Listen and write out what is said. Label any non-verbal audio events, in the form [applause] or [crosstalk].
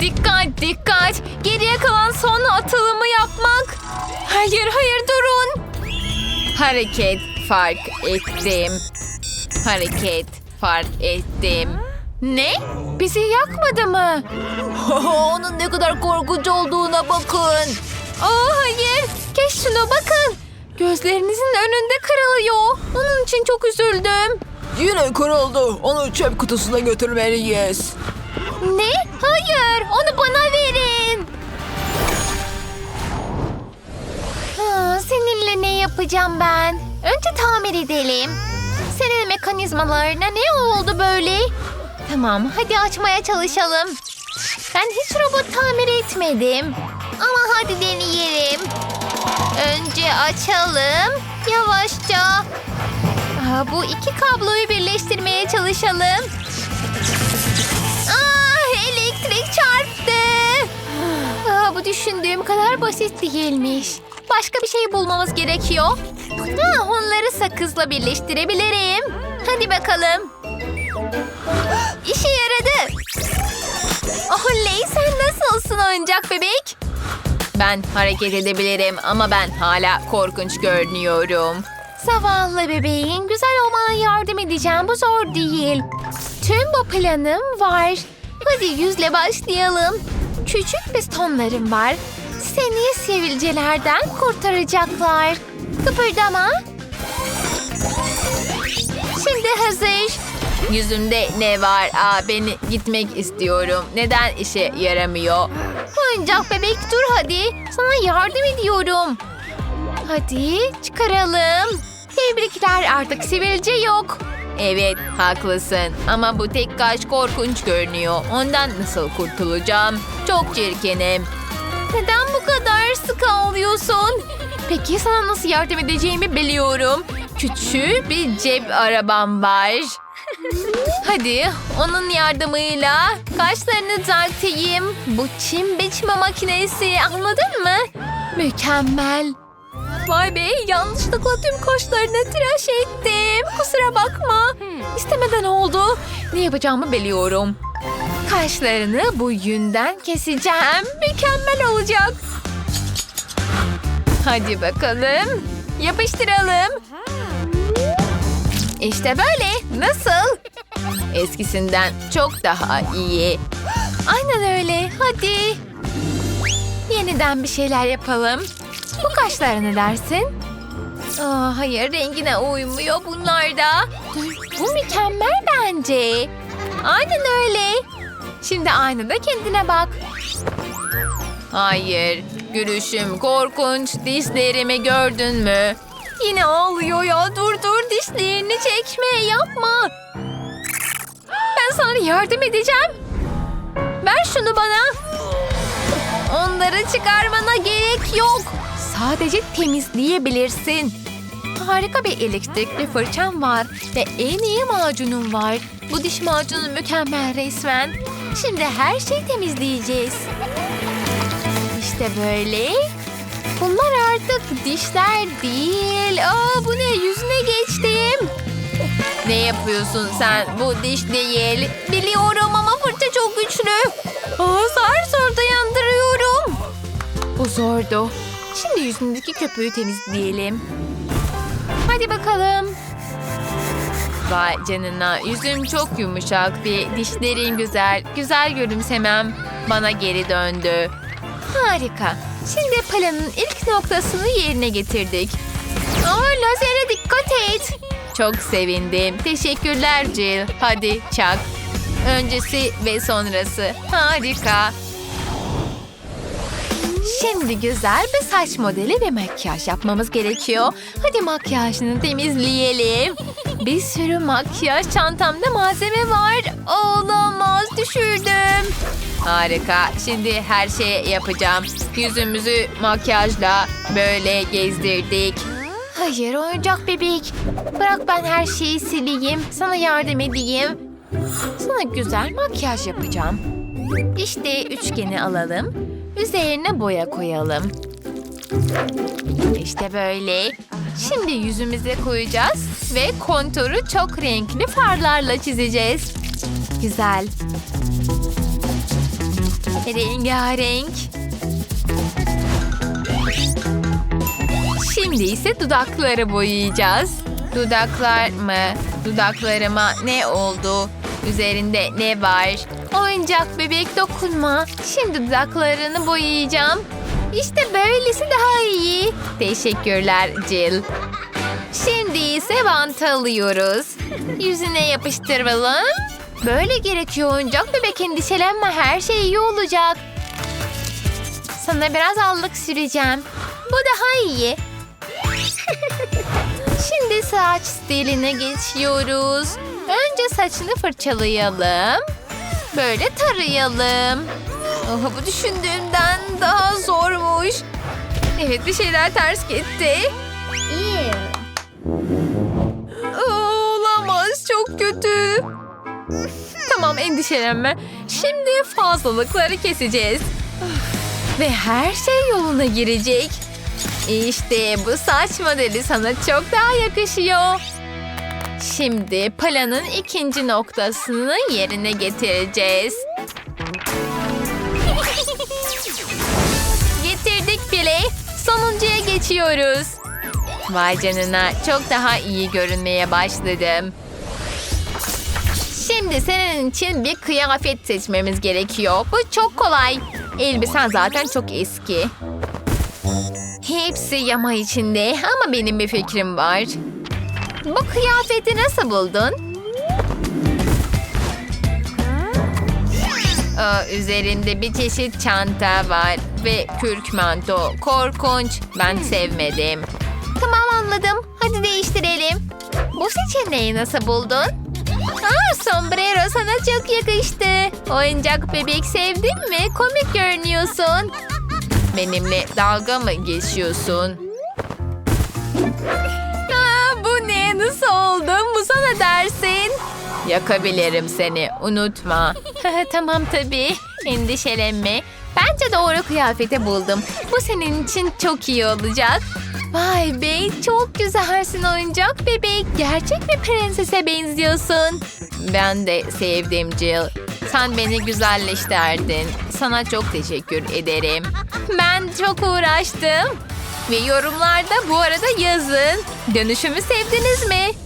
Dikkat dikkat. Geriye kalan son atılımı yapmak. Hayır hayır durun. Hareket fark ettim. Hareket fark ettim. Ne? Bizi yakmadı mı? [laughs] Onun ne kadar korkunç olduğuna bakın. Aa hayır. Geç şuna bakın. Gözlerinizin önünde kırılıyor. Onun için çok üzüldüm. Yine kırıldı. Onu çöp kutusuna götürmeliyiz. Ne? Hayır, yapacağım ben? Önce tamir edelim. Senin mekanizmalarına ne oldu böyle? Tamam, hadi açmaya çalışalım. Ben hiç robot tamir etmedim. Ama hadi deneyelim. Önce açalım. Yavaşça. Aa, bu iki kabloyu birleştirmeye çalışalım. Ah elektrik çarptı. Aa, bu düşündüğüm kadar basit değilmiş. Başka bir şey bulmamız gerekiyor. Ha, onları sakızla birleştirebilirim. Hadi bakalım. İşe yaradı. Oley sen nasılsın oyuncak bebek? Ben hareket edebilirim ama ben hala korkunç görünüyorum. Zavallı bebeğin güzel olmana yardım edeceğim. Bu zor değil. Tüm bu planım var. Hadi yüzle başlayalım. Küçük pistonlarım var. Seni sivilcelerden kurtaracaklar. Kıpırdama. Şimdi hazır. Yüzümde ne var? Aa, ben gitmek istiyorum. Neden işe yaramıyor? Oyuncak bebek dur hadi. Sana yardım ediyorum. Hadi çıkaralım. Tebrikler artık sivilce yok. Evet haklısın ama bu tek kaş korkunç görünüyor. Ondan nasıl kurtulacağım? Çok çirkinim. Neden bu kadar sık ağlıyorsun? Peki sana nasıl yardım edeceğimi biliyorum. Küçük bir cep arabam var. Hadi onun yardımıyla kaşlarını düzelteyim. Bu çim biçme makinesi anladın mı? Mükemmel. Vay be yanlışlıkla tüm kaşlarını tıraş ettim. Kusura bakma. İstemeden oldu. Ne yapacağımı biliyorum. Kaşlarını bu yünden keseceğim. Mükemmel olacak. Hadi bakalım. Yapıştıralım. İşte böyle. Nasıl? Eskisinden çok daha iyi. Aynen öyle. Hadi. Yeniden bir şeyler yapalım. Bu kaşlara ne dersin? Aa, hayır rengine uymuyor bunlar da. Bu mükemmel bence. Aynen öyle. Şimdi aynada kendine bak. Hayır. Gülüşüm korkunç. Dişlerimi gördün mü? Yine ağlıyor ya. Dur dur dişlerini çekme. Yapma. Ben sana yardım edeceğim. Ver şunu bana. Onları çıkarmana gerek yok. Sadece temizleyebilirsin. Harika bir elektrikli fırçam var ve en iyi macunum var. Bu diş macunu mükemmel resmen. Şimdi her şeyi temizleyeceğiz. İşte böyle. Bunlar artık dişler değil. Aa bu ne yüzüne geçtim. Ne yapıyorsun sen? Bu diş değil. Biliyorum ama fırça çok güçlü. Aa, zar zor dayandırıyorum. Bu zordu. Şimdi yüzündeki köpüğü temizleyelim. Hadi bakalım. Vay canına yüzüm çok yumuşak bir dişlerin güzel. Güzel gülümsemem bana geri döndü. Harika. Şimdi planın ilk noktasını yerine getirdik. Aa, lazere dikkat et. Çok sevindim. Teşekkürler Jill. Hadi çak. Öncesi ve sonrası. Harika. Şimdi güzel bir saç modeli ve makyaj yapmamız gerekiyor. Hadi makyajını temizleyelim. Bir sürü makyaj çantamda malzeme var. Olamaz düşürdüm. Harika. Şimdi her şeyi yapacağım. Yüzümüzü makyajla böyle gezdirdik. Hayır oyuncak bebek. Bırak ben her şeyi sileyim. Sana yardım edeyim. Sana güzel makyaj yapacağım. İşte üçgeni alalım. Üzerine boya koyalım. İşte böyle. Şimdi yüzümüze koyacağız ve konturu çok renkli farlarla çizeceğiz. Güzel. Rengarenk. Şimdi ise dudakları boyayacağız. Dudaklar mı? Dudaklarıma ne oldu? Üzerinde ne var? Oyuncak bebek dokunma. Şimdi dudaklarını boyayacağım. İşte böylesi daha iyi. Teşekkürler Jill. Şimdi ise bant alıyoruz. Yüzüne yapıştıralım. Böyle gerekiyor oyuncak bebek endişelenme her şey iyi olacak. Sana biraz allık süreceğim. Bu daha iyi. [laughs] Şimdi saç stiline geçiyoruz. Önce saçını fırçalayalım. Böyle tarayalım. Oh, bu düşündüğümden daha zormuş. Evet bir şeyler ters gitti. Aa, Olamaz çok kötü. tamam endişelenme. Şimdi fazlalıkları keseceğiz. Ve her şey yoluna girecek. İşte bu saç modeli sana çok daha yakışıyor. Şimdi planın ikinci noktasını yerine getireceğiz. Getirdik bile. Sonuncuya geçiyoruz. Vay canına çok daha iyi görünmeye başladım. Şimdi senin için bir kıyafet seçmemiz gerekiyor. Bu çok kolay. Elbisen zaten çok eski. Hepsi yama içinde ama benim bir fikrim var. Bu kıyafeti nasıl buldun? Aa, üzerinde bir çeşit çanta var ve kürk manto. Korkunç. Ben sevmedim. Tamam anladım. Hadi değiştirelim. Bu seçeneği nasıl buldun? Aa, sombrero sana çok yakıştı. Oyuncak bebek sevdin mi? Komik görünüyorsun. Benimle dalga mı geçiyorsun? Yakabilirim seni. Unutma. tamam tabii. Endişelenme. Bence doğru kıyafeti buldum. Bu senin için çok iyi olacak. Vay be çok güzelsin oyuncak bebek. Gerçek bir prensese benziyorsun. Ben de sevdim Jill. Sen beni güzelleştirdin. Sana çok teşekkür ederim. Ben çok uğraştım. Ve yorumlarda bu arada yazın. Dönüşümü sevdiniz mi?